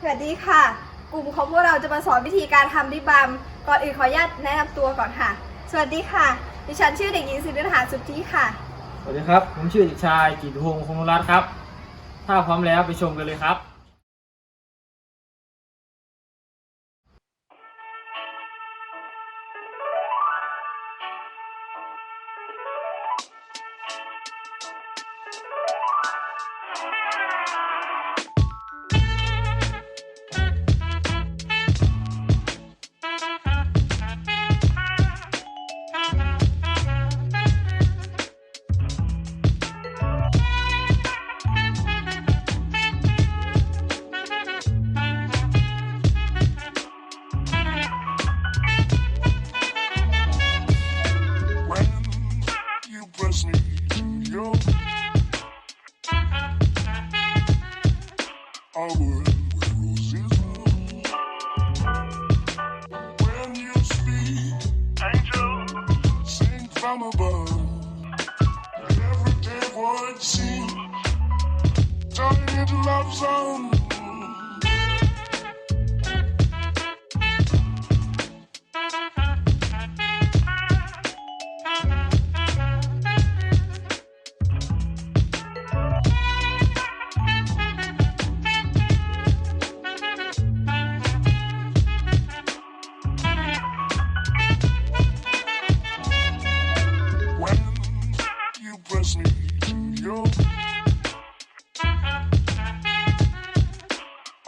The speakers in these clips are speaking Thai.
สวัสดีค่ะ กลุ่มของพวกเราจะมาสอนวิธีการทำริบบัมก่อนอื่นขออนุญาตแนะนำตัวก่อนค่ะ สวัสดีค่ะ ดิฉันชื่อเด็กหญิงสิรินหาสุทธิค่ะ สวัสดีครับ ผมชื่อเด็กชายกิตติพงศ์คงรัตน์ครับ ถ้าพร้อมแล้วไปชมกันเลยครับ from above. Every day, what it seems. Turning into love zone.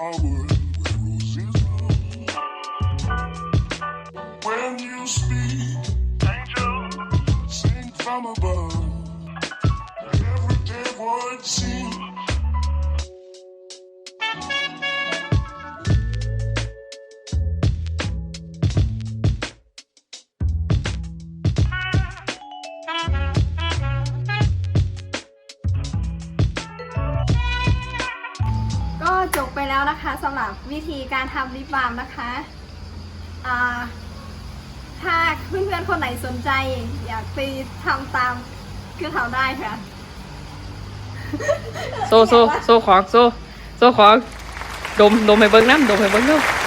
When you speak, angel, sing from above. Everyday voice seems. จบไปแล้วนะคะสำหรับวิธีการทำริบบัมนะคะถ้าเพื่อนๆคนไหนสนใจ อยากไปทำตามก็ทำได้ค่ะ โซโซโซของโซโซของดมดมให้เบิ้งน้ำดมให้เบิ้งน้ำ